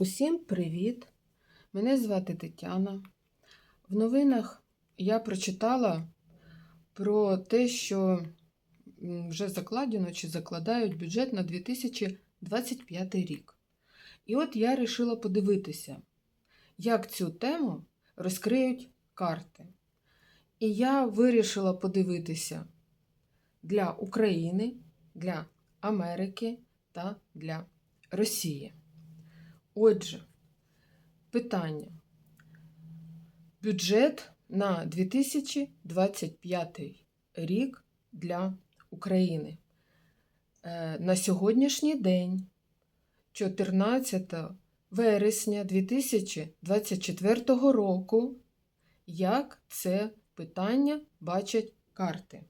Усім привіт! Мене звати Тетяна. В новинах я прочитала про те, що вже закладено чи закладають бюджет на 2025 рік. І от я вирішила подивитися, як цю тему розкриють карти. І я вирішила подивитися для України, для Америки та для Росії. Отже, питання. Бюджет на 2025 рік для України. Е, На сьогоднішній день, 14 вересня 2024 року, як це питання бачать карти.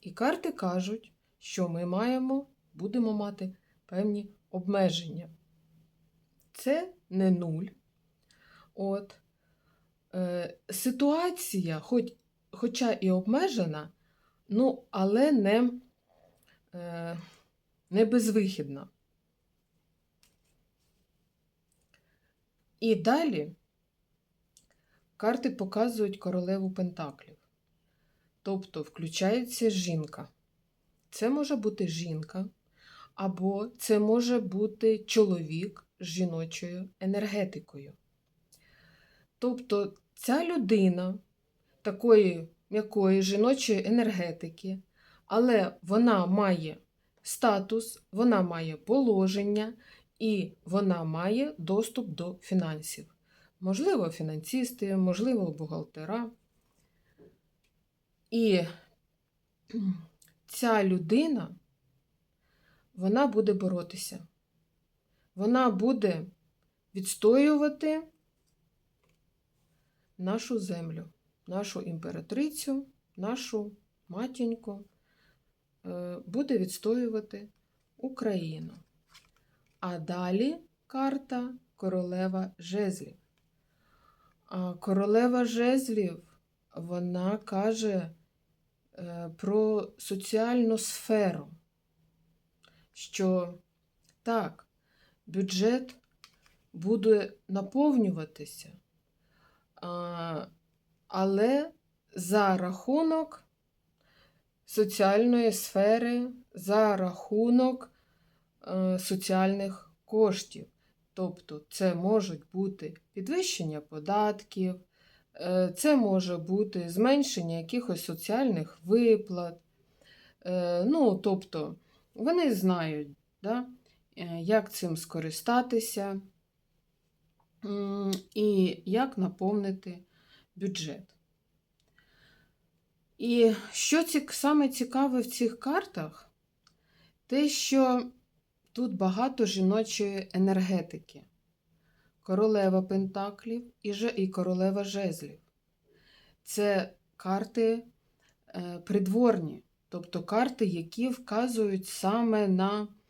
І карти кажуть, що ми маємо, будемо мати певні обмеження це не нуль. От. Е, ситуація, хоч, хоча і обмежена, ну, але не, е, не безвихідна. І далі карти показують королеву Пентаклів. Тобто включається жінка. Це може бути жінка, або це може бути чоловік жіночою енергетикою. Тобто ця людина такої м'якої жіночої енергетики, але вона має статус, вона має положення і вона має доступ до фінансів. Можливо, фінансисти, можливо, бухгалтера. І ця людина, вона буде боротися вона буде відстоювати нашу землю, нашу імператрицю, нашу матіньку, е, буде відстоювати Україну. А далі карта королева жезлів. А королева жезлів вона каже е, про соціальну сферу, що так, бюджет буде наповнюватися, але за рахунок соціальної сфери, за рахунок е, соціальних коштів. Тобто це можуть бути підвищення податків, е, це може бути зменшення якихось соціальних виплат. Е, Ну, тобто, вони знають, да, як цим скористатися і як наповнити бюджет. І що саме цікаве в цих картах, те, що тут багато жіночої енергетики, королева Пентаклів і королева жезлів. Це карти е, придворні, тобто карти, які вказують саме на Е,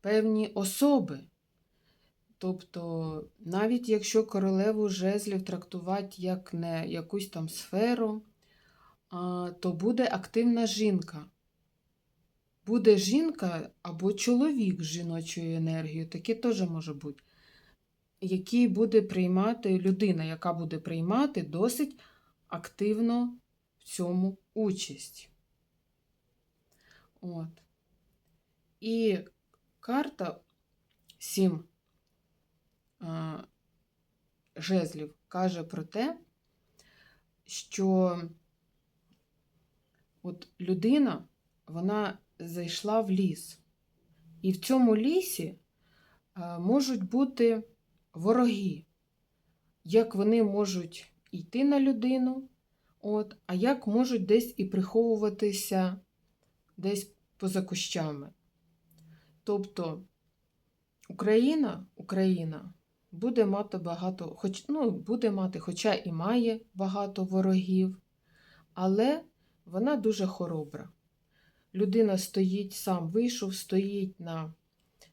певні особи. Тобто, навіть якщо королеву жезлів трактувати як не якусь там сферу, то буде активна жінка. Буде жінка або чоловік з жіночою енергією, таке теж може бути, який буде приймати людина, яка буде приймати досить активно в цьому участь. От. І карта 7 жезлів каже про те, що от людина вона зайшла в ліс. І в цьому лісі можуть бути вороги, як вони можуть йти на людину, от, а як можуть десь і приховуватися десь поза кущами. Тобто Україна Україна буде мати багато, хоч, ну, буде мати, хоча і має багато ворогів, але вона дуже хоробра. Людина стоїть, сам вийшов, стоїть на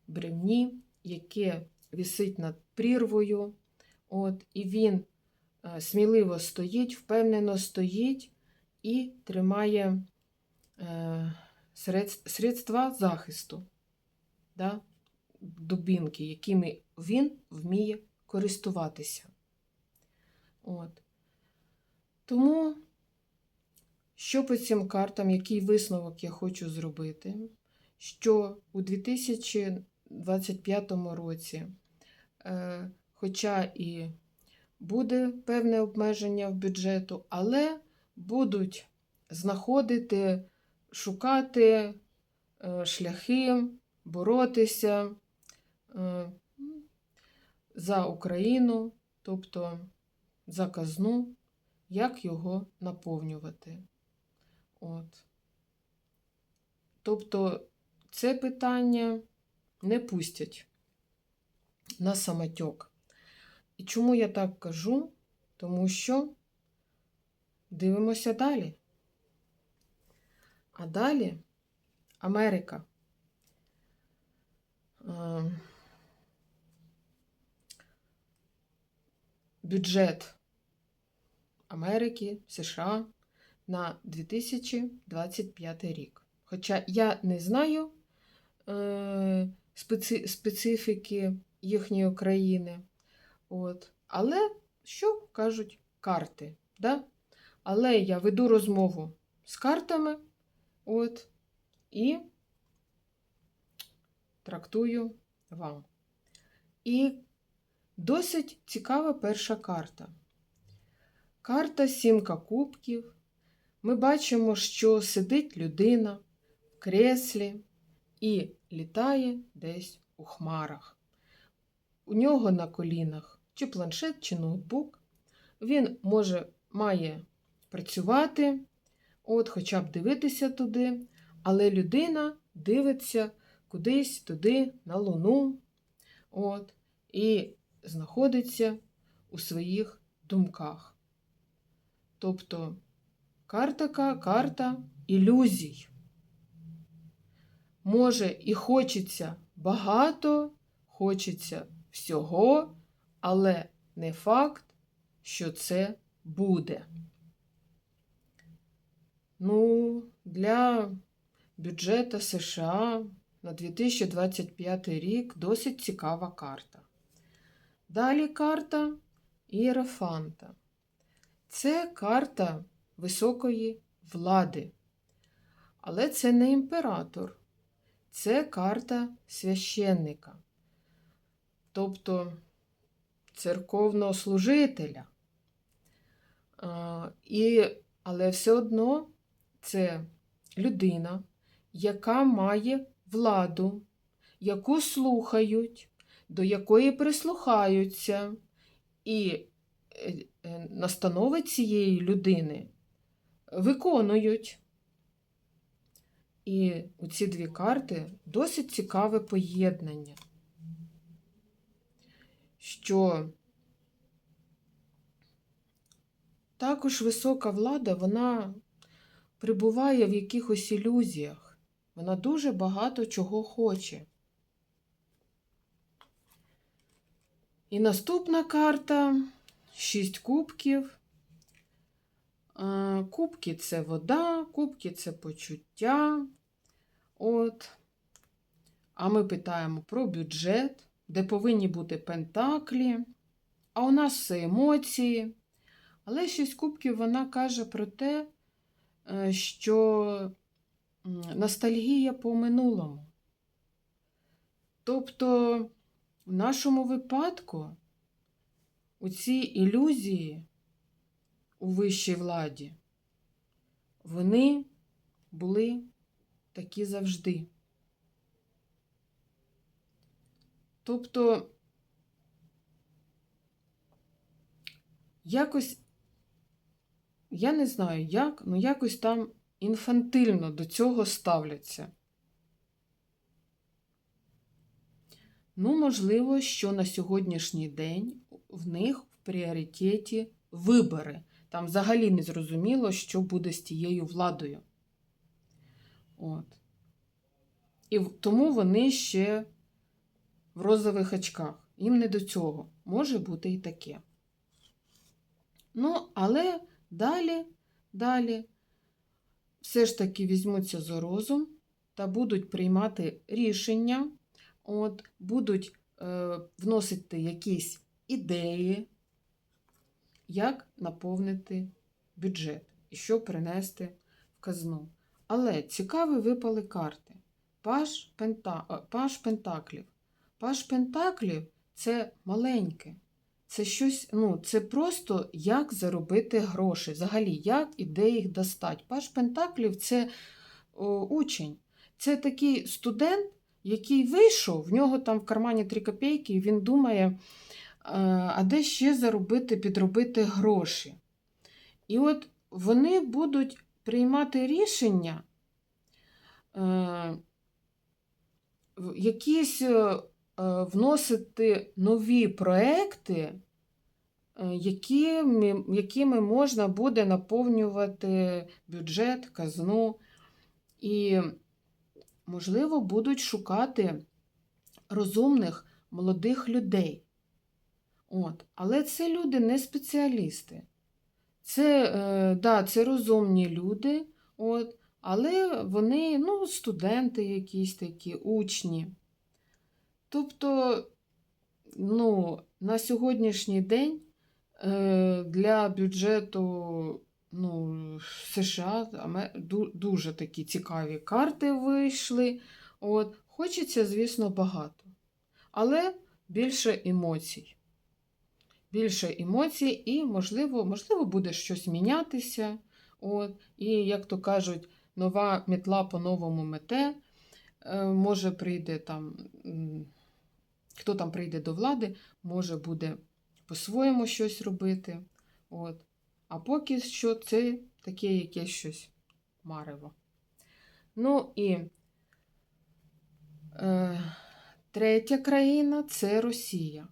бревні, яке висить над прірвою. От, І він е, сміливо стоїть, впевнено стоїть і тримає е, средства захисту да, дубінки, якими він вміє користуватися. От. Тому, що по цим картам, який висновок я хочу зробити, що у 2025 році, е, хоча і буде певне обмеження в бюджету, але будуть знаходити, шукати е, шляхи, боротися е, за Україну, тобто за казну, як його наповнювати. От. Тобто це питання не пустять на самотьок. І чому я так кажу? Тому що дивимося далі. А далі Америка. Е, Бюджет Америки, США на 2025 рік. Хоча я не знаю е, специ, специфіки їхньої країни. От. Але що кажуть карти? Да? Але я веду розмову з картами от, і трактую вам. І досить цікава перша карта. Карта Сімка кубків. Ми бачимо, що сидить людина в креслі і літає десь у хмарах. У нього на колінах чи планшет, чи ноутбук. Він може має працювати, от, хоча б дивитися туди, але людина дивиться кудись туди, на луну, от, і знаходиться у своїх думках. Тобто карта карта ілюзій. Може, і хочеться багато, хочеться всього, але не факт, що це буде. Ну, для бюджету США на 2025 рік досить цікава карта. Далі карта Іерофанта. Це карта високої влади. Але це не імператор, це карта священника, тобто церковного служителя. І, Але все одно це людина, яка має владу, яку слухають, до якої прислухаються, і е, е, настанови цієї людини виконують. І у ці дві карти досить цікаве поєднання, що також висока влада, вона прибуває в якихось ілюзіях. Вона дуже багато чого хоче. І наступна карта шість кубків. Кубки це вода, кубки це почуття. От. А ми питаємо про бюджет, де повинні бути пентаклі. А у нас все емоції. Але шість кубків вона каже про те, е, що ностальгія по минулому. Тобто, в нашому випадку у цій ілюзії у вищій владі, вони були такі завжди. Тобто, якось, я не знаю як, але якось там інфантильно до цього ставляться. Ну, можливо, що на сьогоднішній день в них в пріоритеті вибори. Там взагалі не зрозуміло, що буде з тією владою. От. І тому вони ще в розових очках. Їм не до цього. Може бути і таке. Ну, але далі, далі все ж таки візьмуться за розум та будуть приймати рішення. от, будуть е, вносити якісь ідеї, як наповнити бюджет і що принести в казну. Але цікаві випали карти. Паш, Пента, е, Паш Пентаклів. Паш Пентаклів це маленьке. Це щось, ну, це просто як заробити гроші. Взагалі, як і де їх достати. Паш Пентаклів це о, учень. Це такий студент, який вийшов, в нього там в кармані 3 копійки, і він думає, е, а де ще заробити, підробити гроші. І от вони будуть приймати рішення, е, якісь е, вносити нові проекти, е, якими, якими можна буде наповнювати бюджет, казну. І, можливо, будуть шукати розумних молодих людей. От. Але це люди не спеціалісти. Це, е, да, це розумні люди, от, але вони ну, студенти якісь такі, учні. Тобто, ну, на сьогоднішній день е, для бюджету ну, США дуже такі цікаві карти вийшли. От. Хочеться, звісно, багато. Але більше емоцій. Більше емоцій, і, можливо, можливо, буде щось мінятися. От. І, як то кажуть, нова метла по-новому мете. Е, Може, прийде там, хто там прийде до влади, може буде по-своєму щось робити. От. А поки що це таке якесь щось марево. Ну і е, третя країна це Росія.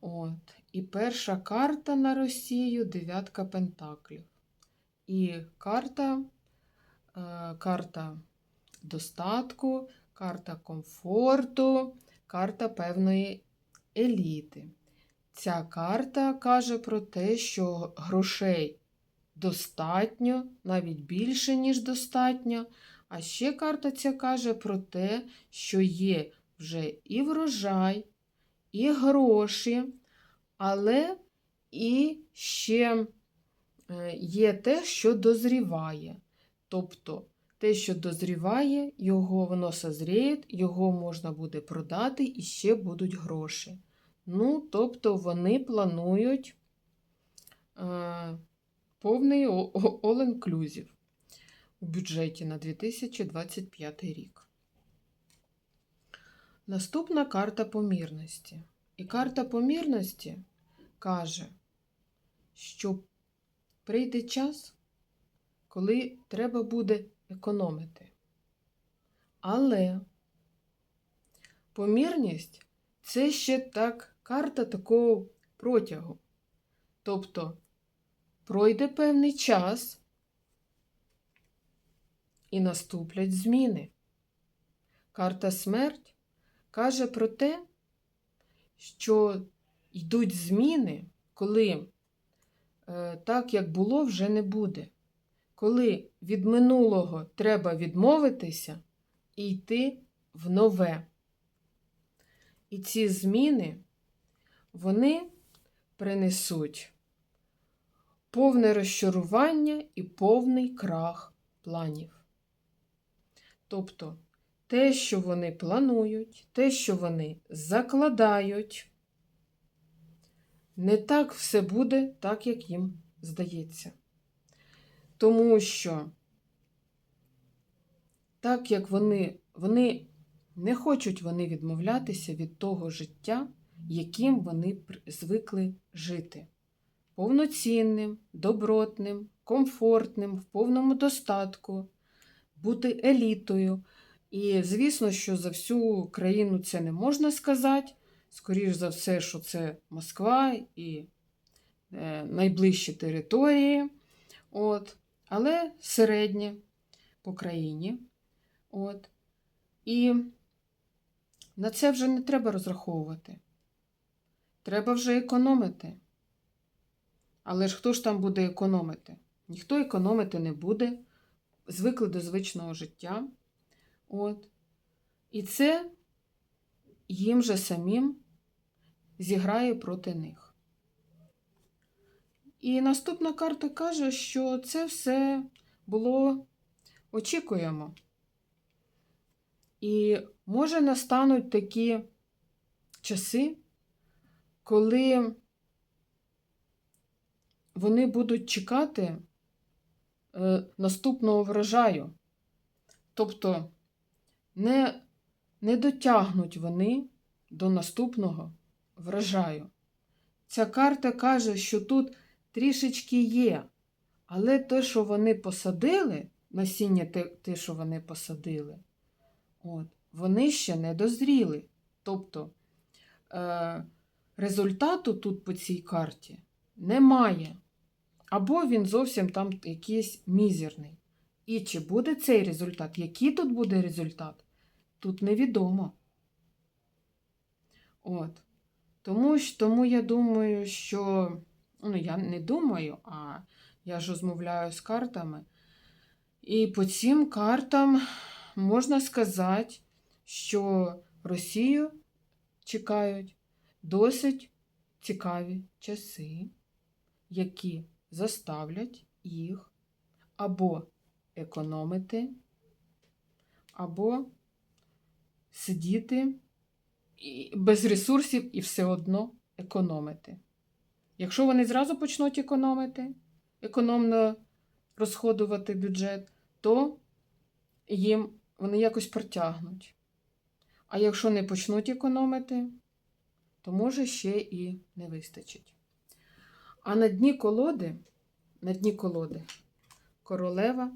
От. І перша карта на Росію дев'ятка пентаклів. І карта, е, карта достатку, карта комфорту, карта певної еліти. Ця карта каже про те, що грошей достатньо, навіть більше, ніж достатньо. А ще карта ця каже про те, що є вже і врожай, і гроші, але і ще е, є те, що дозріває. Тобто те, що дозріває, його воно созріє, його можна буде продати і ще будуть гроші. Ну, тобто вони планують е, повний all-inclusive у бюджеті на 2025 рік. Наступна карта помірності. І карта помірності каже, що прийде час, коли треба буде економити. Але помірність це ще так карта такого протягу. Тобто пройде певний час і наступлять зміни. Карта смерть каже про те, що йдуть зміни, коли е, так, як було, вже не буде. Коли від минулого треба відмовитися і йти в нове. І ці зміни, вони принесуть повне розчарування і повний крах планів. Тобто те, що вони планують, те, що вони закладають, не так все буде, так, як їм здається. Тому що, так як вони, вони не хочуть вони відмовлятися від того життя, яким вони звикли жити. Повноцінним, добротним, комфортним, в повному достатку, бути елітою. І звісно, що за всю країну це не можна сказати. Скоріш за все, що це Москва і е, найближчі території. От. Але середнє по країні. От. І на це вже не треба розраховувати. Треба вже економити. Але ж хто ж там буде економити? Ніхто економити не буде. Звикли до звичного життя. От. І це їм же самим зіграє проти них. І наступна карта каже, що це все було очікуємо. І може настануть такі часи, коли вони будуть чекати е, наступного врожаю. Тобто не, не дотягнуть вони до наступного врожаю. Ця карта каже, що тут трішечки є, але те, що вони посадили, насіння те, що вони посадили, от, вони ще не дозріли. Тобто е, результату тут по цій карті немає. Або він зовсім там якийсь мізерний. І чи буде цей результат? Який тут буде результат? Тут невідомо. От. Тому, тому я думаю, що. Ну, я не думаю, а я ж розмовляю з картами. І по цим картам можна сказати, що Росію чекають досить цікаві часи, які заставлять їх або економити, або сидіти без ресурсів і все одно економити. Якщо вони зразу почнуть економити, економно розходувати бюджет, то їм вони якось протягнуть. А якщо не почнуть економити, то може ще і не вистачить. А на дні колоди, на дні колоди королева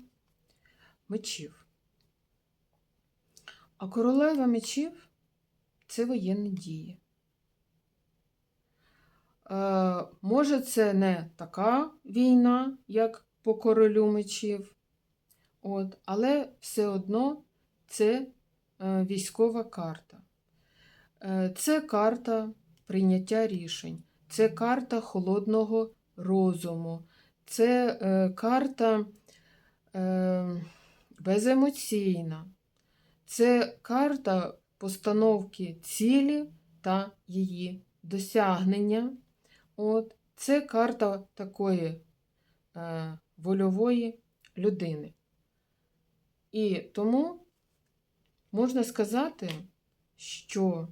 мечів. А королева мечів це воєнні дії. Е, може, це не така війна, як по королю мечів, от, але все одно це е, військова карта. Е, Це карта прийняття рішень, це карта холодного розуму, це карта беземоційна, це карта постановки цілі та її досягнення. От, це карта такої е, вольової людини. І тому можна сказати, що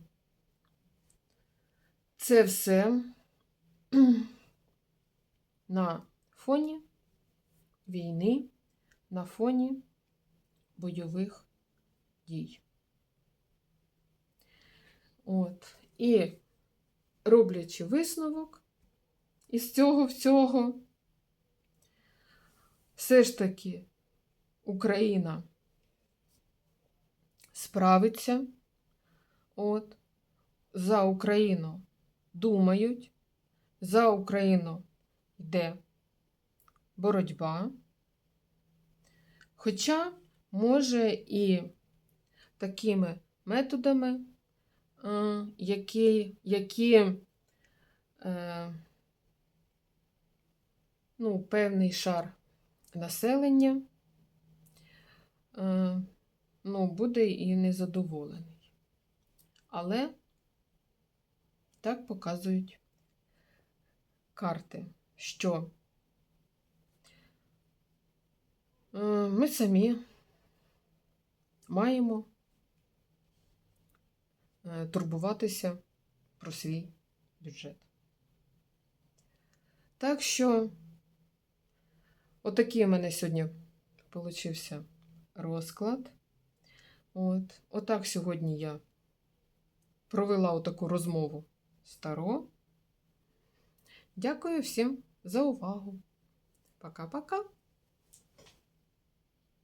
це все на фоні війни, на фоні бойових дій. От. І роблячи висновок із цього всього, все ж таки Україна справиться. От, за Україну думають, за Україну йде боротьба. Хоча, може, і такими методами, е, які, які е, ну, певний шар населення е, ну, буде і незадоволений. Але так показують карти, що е, ми самі маємо е, турбуватися про свій бюджет. Так що, отакий у мене сьогодні получився розклад. От, отак сьогодні я провела отаку розмову з Таро. Дякую всім за увагу. Пока-пока.